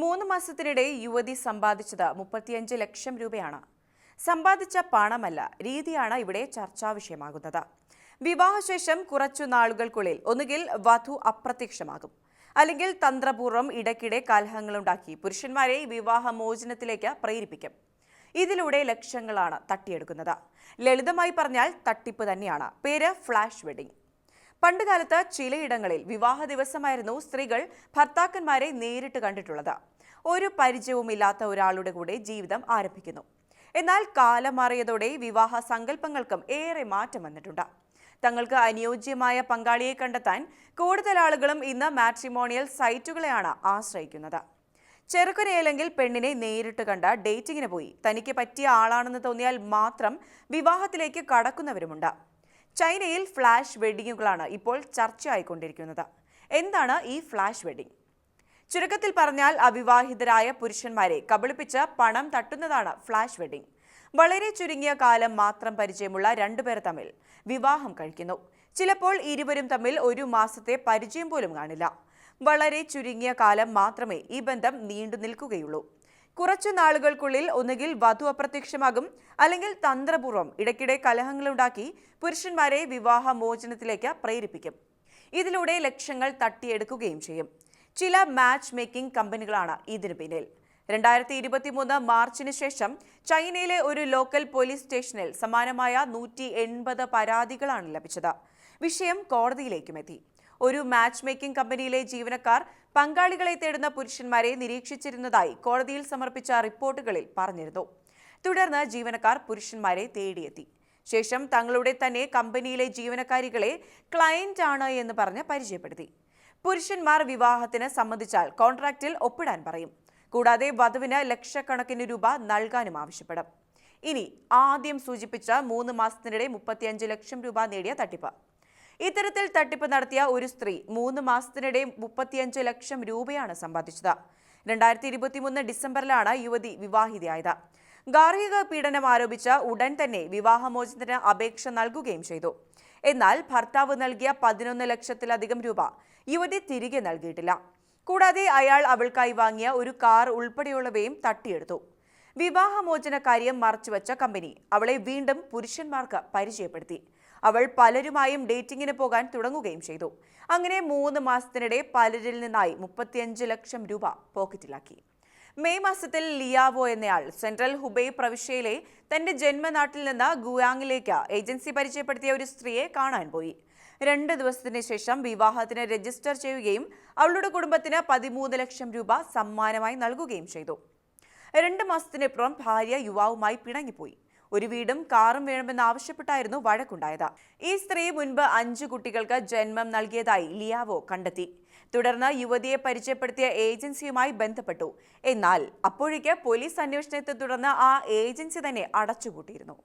മൂന്ന് മാസത്തിനിടെ യുവതി സമ്പാദിച്ചത് മുപ്പത്തിയഞ്ച് ലക്ഷം രൂപയാണ്. സമ്പാദിച്ച പണമല്ല രീതിയാണ് ഇവിടെ ചർച്ചാ വിഷയമാകുന്നത്. വിവാഹശേഷം കുറച്ചു നാളുകൾക്കുള്ളിൽ ഒന്നുകിൽ വധു അപ്രത്യക്ഷമാകും. അല്ലെങ്കിൽ തന്ത്രപൂർവം ഇടയ്ക്കിടെ കലഹങ്ങളുണ്ടാക്കി പുരുഷന്മാരെ വിവാഹമോചനത്തിലേക്ക് പ്രേരിപ്പിക്കും. ഇതിലൂടെ ലക്ഷങ്ങളാണ് തട്ടിയെടുക്കുന്നത്. ലളിതമായി പറഞ്ഞാൽ തട്ടിപ്പ് തന്നെയാണ്. പേര് ഫ്ലാഷ് വെഡിംഗ് പണ്ടുകാലത്ത് ചിലയിടങ്ങളിൽ വിവാഹ ദിവസമായിരുന്നു സ്ത്രീകൾ ഭർത്താക്കന്മാരെ നേരിട്ട് കണ്ടിട്ടുള്ളത്. ഒരു പരിചയവുമില്ലാത്ത ഒരാളുടെ കൂടെ ജീവിതം ആരംഭിക്കുന്നു. എന്നാൽ കാലം മാറിയതോടെ വിവാഹ സങ്കല്പങ്ങൾക്കും ഏറെ മാറ്റം വന്നിട്ടുണ്ട്. തങ്ങൾക്ക് അനുയോജ്യമായ പങ്കാളിയെ കണ്ടെത്താൻ കൂടുതൽ ആളുകളും ഇന്ന് മാട്രിമോണിയൽ സൈറ്റുകളെയാണ് ആശ്രയിക്കുന്നത്. ചെറുക്കനെയല്ലെങ്കിൽ പെണ്ണിനെ നേരിട്ട് കണ്ട ഡേറ്റിങ്ങിന് പോയി. തനിക്ക് പറ്റിയ ആളാണെന്ന് തോന്നിയാൽ മാത്രം വിവാഹത്തിലേക്ക് കടക്കുന്നവരുമുണ്ട്. ചൈനയിൽ ഫ്ലാഷ് വെഡിങ്ങുകളാണ് ഇപ്പോൾ ചർച്ചയായിക്കൊണ്ടിരിക്കുന്നത്. എന്താണ് ഈ ഫ്ലാഷ് വെഡിംഗ് ചുരുക്കത്തിൽ പറഞ്ഞാൽ അവിവാഹിതരായ പുരുഷന്മാരെ കബളിപ്പിച്ച് പണം തട്ടുന്നതാണ് ഫ്ലാഷ് വെഡിംഗ് വളരെ ചുരുങ്ങിയ കാലം മാത്രം പരിചയമുള്ള രണ്ടുപേർ തമ്മിൽ വിവാഹം കഴിക്കുന്നു. ചിലപ്പോൾ ഇരുവരും തമ്മിൽ ഒരു മാസത്തെ പരിചയം പോലും കാണില്ല. വളരെ ചുരുങ്ങിയ കാലം മാത്രമേ ഈ ബന്ധം നീണ്ടു നിൽക്കുകയുള്ളൂ കുറച്ചു നാളുകൾക്കുള്ളിൽ ഒന്നുകിൽ വധു അപ്രത്യക്ഷമാകും അല്ലെങ്കിൽ തന്ത്രപൂർവം ഇടയ്ക്കിടെ കലഹങ്ങളുണ്ടാക്കി പുരുഷന്മാരെ വിവാഹ മോചനത്തിലേക്ക് പ്രേരിപ്പിക്കും. ഇതിലൂടെ ലക്ഷ്യങ്ങൾ തട്ടിയെടുക്കുകയും ചെയ്യും. ചില മാച്ച് മേക്കിംഗ് കമ്പനികളാണ് ഇതിനു പിന്നിൽ. രണ്ടായിരത്തി ഇരുപത്തിമൂന്ന് മാർച്ചിന് ശേഷം ചൈനയിലെ ഒരു ലോക്കൽ പോലീസ് സ്റ്റേഷനിൽ സമാനമായ നൂറ്റി എൺപത് പരാതികളാണ് ലഭിച്ചത്. വിഷയം കോടതിയിലേക്കും എത്തി. ഒരു മാച്ച് മേക്കിംഗ് കമ്പനിയിലെ ജീവനക്കാർ പങ്കാളികളെ തേടുന്ന പുരുഷന്മാരെ നിരീക്ഷിച്ചിരുന്നതായി കോടതിയിൽ സമർപ്പിച്ച റിപ്പോർട്ടുകളിൽ പറഞ്ഞിരുന്നു. തുടർന്ന് ജീവനക്കാർ പുരുഷന്മാരെ തേടിയെത്തി. ശേഷം തങ്ങളുടെ തന്നെ കമ്പനിയിലെ ജീവനക്കാരികളെ ക്ലയന്റ് ആണ് എന്ന് പറഞ്ഞ് പരിചയപ്പെടുത്തി. പുരുഷന്മാർ വിവാഹത്തിന് സമ്മതിച്ചാൽ കോൺട്രാക്റ്റിൽ ഒപ്പിടാൻ പറയും. കൂടാതെ വധുവിന് ലക്ഷക്കണക്കിന് രൂപ നൽകാനും ആവശ്യപ്പെടും. ഇനി ആദ്യം സൂചിപ്പിച്ച മൂന്ന് മാസത്തിനിടെ മുപ്പത്തിയഞ്ച് ലക്ഷം രൂപ നേടിയ തട്ടിപ്പ്. ഇത്തരത്തിൽ തട്ടിപ്പ് നടത്തിയ ഒരു സ്ത്രീ മൂന്ന് മാസത്തിനിടെ മുപ്പത്തിയഞ്ച് ലക്ഷം രൂപയാണ് സമ്പാദിച്ചത്. രണ്ടായിരത്തി ഇരുപത്തിമൂന്ന് ഡിസംബറിലാണ് യുവതി വിവാഹിതയായത്. ഗാർഹിക പീഡനം ആരോപിച്ച ഉടൻ തന്നെ വിവാഹമോചനത്തിന് അപേക്ഷ നൽകുകയും ചെയ്തു. എന്നാൽ ഭർത്താവ് നൽകിയ പതിനൊന്ന് ലക്ഷത്തിലധികം രൂപ യുവതി തിരികെ നൽകിയിട്ടില്ല. കൂടാതെ അയാൾ അവൾക്കായി വാങ്ങിയ ഒരു കാർ ഉൾപ്പെടെയുള്ളവയും തട്ടിയെടുത്തു. വിവാഹമോചന കാര്യം മറച്ചുവെച്ച കമ്പനി അവളെ വീണ്ടും പുരുഷന്മാർക്ക് പരിചയപ്പെടുത്തി. അവൾ പലരുമായും ഡേറ്റിംഗിന് പോകാൻ തുടങ്ങുകയും ചെയ്തു. അങ്ങനെ മൂന്ന് മാസത്തിനിടെ പലരിൽ നിന്നായി മുപ്പത്തിയഞ്ച് ലക്ഷം രൂപ പോക്കറ്റിലാക്കി. മെയ് മാസത്തിൽ ലിയാവോ എന്നയാൾ സെൻട്രൽ ഹുബൈ പ്രവിശ്യയിലെ തന്റെ ജന്മനാട്ടിൽ നിന്ന് ഗുയാങ്ങിലേക്ക് ഏജൻസി പരിചയപ്പെടുത്തിയ ഒരു സ്ത്രീയെ കാണാൻ പോയി. രണ്ട് ദിവസത്തിന് ശേഷം വിവാഹത്തിന് രജിസ്റ്റർ ചെയ്യുകയും അവളുടെ കുടുംബത്തിന് പതിമൂന്ന് ലക്ഷം രൂപ സമ്മാനമായി നൽകുകയും ചെയ്തു. രണ്ട് മാസത്തിനപ്പുറം ഭാര്യ യുവാവുമായി പിണങ്ങിപ്പോയി. ഒരു വീടും കാറും വേണമെന്ന് ആവശ്യപ്പെട്ടായിരുന്നു വഴക്കുണ്ടായത്. ഈ സ്ത്രീ മുൻപ് അഞ്ചു കുട്ടികൾക്ക് ജന്മം നൽകിയതായി ലിയാവോ കണ്ടെത്തി. തുടർന്ന് യുവതിയെ പരിചയപ്പെടുത്തിയ ഏജൻസിയുമായി ബന്ധപ്പെട്ടു. എന്നാൽ അപ്പോഴേക്ക് പോലീസ് അന്വേഷണത്തെ തുടർന്ന് ആ ഏജൻസി തന്നെ അടച്ചുപൂട്ടിയിരുന്നു.